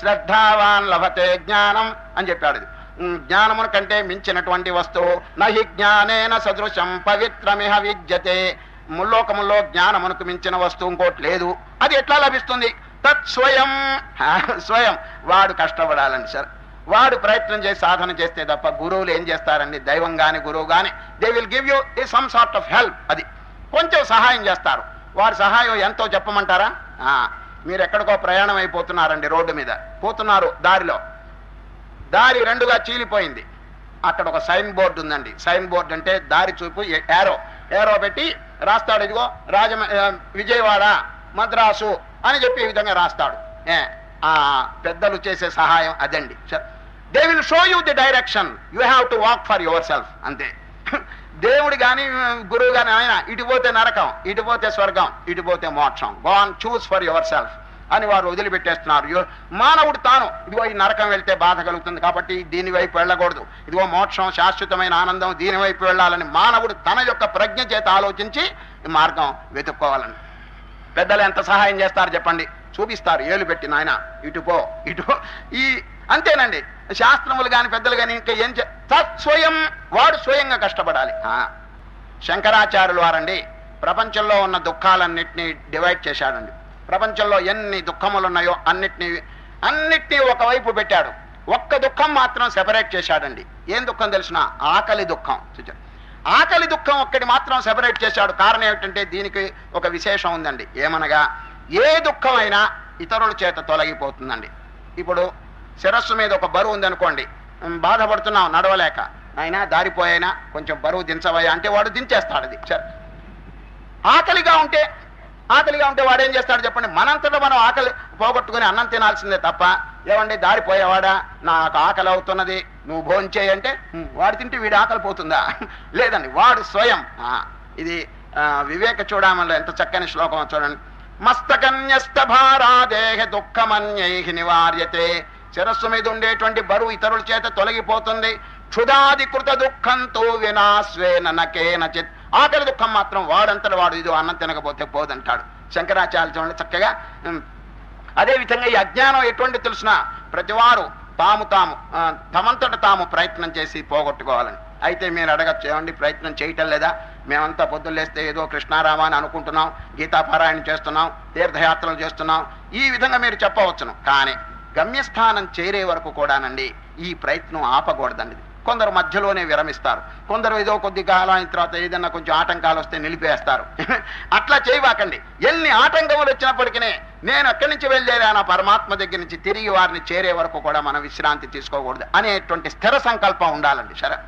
శ్రద్ధావాన్ లభతే జ్ఞానం అని చెప్పాడు. జ్ఞానమును కంటే మించినటువంటి వస్తువు నహి జ్ఞానేన సదృశం పవిత్రమిహ విద్యతే. ముల్లోకములో జ్ఞానమునకు మించిన వస్తువు ఇంకోటి లేదు. అది ఎట్లా లభిస్తుంది? తత్ స్వయం. స్వయం. వాడు కష్టపడాలండి సార్. వాడు ప్రయత్నం చేసి సాధన చేస్తే తప్ప గురువులు ఏం చేస్తారండి? దైవం గాని గురువు గాని దే విల్ గివ్ యూ ఈ సమ్ సార్ట్ ఆఫ్ హెల్ప్ అది. కొంచెం సహాయం చేస్తారు. వారి సహాయం ఎంతో చెప్పమంటారా? మీరు ఎక్కడికో ప్రయాణం అయిపోతున్నారండి రోడ్డు మీద. పోతున్నారు దారిలో. దారి రెండుగా చీలిపోయింది. అక్కడ ఒక సైన్ బోర్డు ఉందండి. సైన్ బోర్డు అంటే దారి చూపు ఏరో. ఏరో పెట్టి రాస్తాడు ఇదిగో రాజ విజయవాడ మద్రాసు అని చెప్పి ఈ విధంగా రాస్తాడు. ఏ ఆ పెద్దలు చేసే సహాయం అదండి. They will show you the direction. You have to walk for yourself. అంతే. దేవుడు కానీ గురువు కానీ ఆయన ఇటు పోతే నరకం ఇటు పోతే స్వర్గం ఇటు పోతే మోక్షం. Go and choose for yourself అని వారు వదిలిపెట్టేస్తున్నారు. యో- మానవుడు తాను. ఇదిగో ఈ నరకం వెళ్తే బాధ కలుగుతుంది కాబట్టి దీని వైపు వెళ్ళకూడదు. ఇదిగో మోక్షం శాశ్వతమైన ఆనందం దీని వైపు వెళ్ళాలని మానవుడు తన యొక్క ప్రజ్ఞ చేత ఆలోచించి మార్గం వెతుక్కోవాలని. పెద్దలు ఎంత సహాయం చేస్తారు చెప్పండి. చూపిస్తారు ఏలు పెట్టి నాయన ఇటు పో ఇటు పో. ఈ అంతేనండి. శాస్త్రములు కానీ పెద్దలు కానీ ఇంకా ఏం తత్స్వయం తత్ స్వయం వాడు స్వయంగా కష్టపడాలి. ఆ. శంకరాచార్యులు వారండి ప్రపంచంలో ఉన్న దుఃఖాలన్నిటినీ డివైడ్ చేశాడండి. ప్రపంచంలో ఎన్ని దుఃఖములు ఉన్నాయో అన్నిటినీ అన్నిటినీ ఒకవైపు పెట్టాడు. ఒక్క దుఃఖం మాత్రం సెపరేట్ చేశాడండి. ఏం దుఃఖం తెలిసిన? ఆకలి దుఃఖం. చూచారు ఆకలి దుఃఖం ఒక్కటి మాత్రం సెపరేట్ చేశాడు. కారణం ఏమిటంటే దీనికి ఒక విశేషం ఉందండి. ఏమనగా ఏ దుఃఖమైనా ఇతరుల చేత తొలగిపోతుందండి. ఇప్పుడు శిరస్సు మీద ఒక బరువు ఉందనుకోండి బాధపడుతున్నావు నడవలేక. అయినా దారిపోయినా కొంచెం బరువు దించవయ్యా అంటే వాడు దించేస్తాడు అది. ఆకలిగా ఉంటే ఆకలిగా ఉంటే వాడు ఏం చేస్తాడు చెప్పండి? మనంతటా మనం ఆకలి పోగొట్టుకుని అన్నం తినాల్సిందే తప్ప ఏమండి దారిపోయేవాడా నాకు ఆకలి అవుతున్నది నువ్వు భోంచేయి అంటే వాడు తింటే వీడి ఆకలి పోతుందా? లేదండి వాడు స్వయం. ఆ, ఇది వివేక చూడమల్లో ఎంత చక్కని శ్లోకం చూడండి. మస్తకన్యస్త భారాదేహ దుఃఖమన్యై నివార్యతే. శిరస్సు మీద ఉండేటువంటి బరువు ఇతరుల చేత తొలగిపోతుంది. క్షుధాధికృత దుఃఖంతో వినాశ్వేన నకేనచిత్. ఆకలి దుఃఖం మాత్రం వాడంతట వాడు ఇది అన్నం తినకపోతే పోదంటాడు. శంకరాచార్య చూడండి చక్కగా. అదే విధంగా ఈ అజ్ఞానం ఎటువంటి తెలిసిన? ప్రతివారు తాము తాము తమంతట తాము ప్రయత్నం చేసి పోగొట్టుకోవాలని. అయితే మీరు అడగచ్చు ఏమండి ప్రయత్నం చేయటం లేదా? మేమంతా పొద్దులేస్తే ఏదో కృష్ణారామ అని అనుకుంటున్నాం గీతాపారాయణ చేస్తున్నాం తీర్థయాత్రలు చేస్తున్నాం. ఈ విధంగా మీరు చెప్పవచ్చును. కానీ గమ్యస్థానం చేరే వరకు కూడానండి ఈ ప్రయత్నం ఆపకూడదండి. కొందరు మధ్యలోనే విరమిస్తారు. కొందరు ఏదో కొద్ది కాలం అయిన తర్వాత ఏదన్నా కొంచెం ఆటంకాలు వస్తే నిలిపేస్తారు. అట్లా చేయవాకండి ఎన్ని ఆటంకములు వచ్చినప్పటికీ నేను ఎక్కడి నుంచి వెళ్ళేదానా పరమాత్మ దగ్గర నుంచి తిరిగి వారిని చేరే వరకు కూడా మనం విశ్రాంతి తీసుకోకూడదు అనేటువంటి స్థిర సంకల్పం ఉండాలండి. సరే?